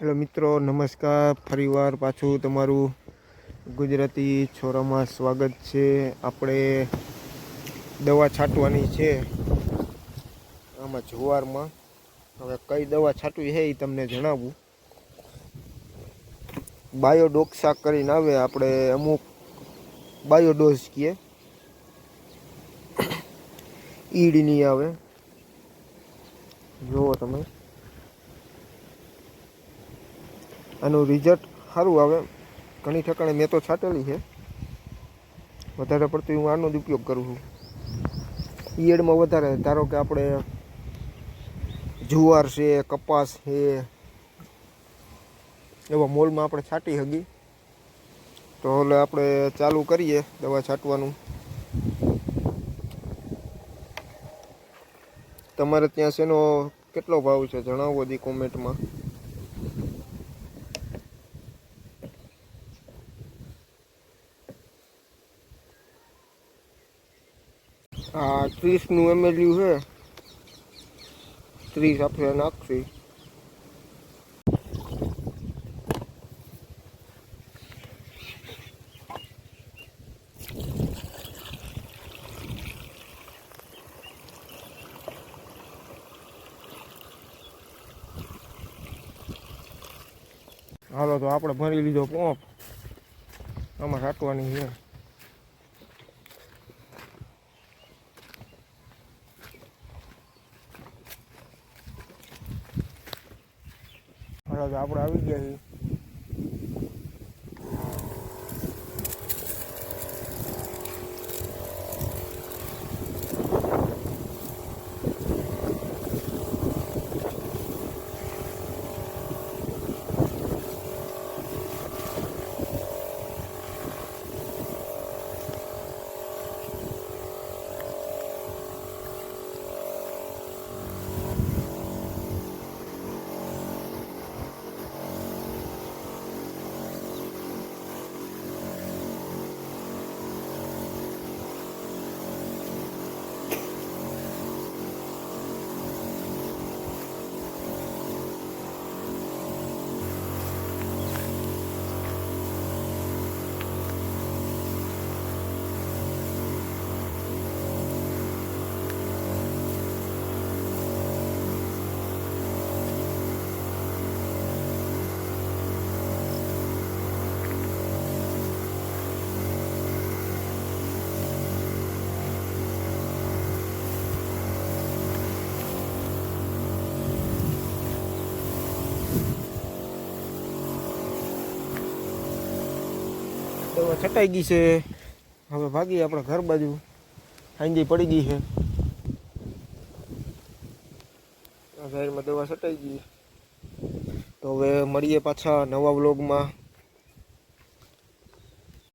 Hello મિત્રો, નમસ્કાર. ફરીવાર પાછું તમારું ગુજરાતી છોરામાં સ્વાગત છે. આપણે દવા છાંટવાની છે આમાં જુવારમાં. હવે કઈ દવા છાંટવી છે એ તમને જણાવું. બાયોડોક્સા કરીને આવે, આપણે અમુક બાયોડોઝ કહીએ ઈડની આવે. જુઓ તમે. આનું રિઝલ્ટ સારું આવે. ઘણી ઠેકાણે મેં તો છાંટેલી છે. વધારે પડતું હું આનો જ ઉપયોગ કરું છું. ઈયળમાં વધારે, ધારો કે આપણે જુવાર છે, કપાસ છે, એવા મોલમાં આપણે છાંટી હગી તો એટલે આપણે ચાલુ કરીએ દવા છાંટવાનું. તમારે ત્યાં શેનો કેટલો ભાવ છે? જણાવો દી કોમેન્ટમાં આ ત્રીસનું એમએલયુ છે. ત્રીસ આપણે નાખશી. હાલો, તો આપણે ભરી લીધો પોંપ. આમાં છાંટવાની છે. આપણે આવી ગયા છીએ દવા છટાઈ ગઈ છે. હવે ભાગીએ આપણે ઘર બાજુ. હાંજી પડી ગઈ છે. સાઈડમાં દવા છટાઈ ગઈ તો હવે મળીએ પાછા નવા વ્લોગમાં.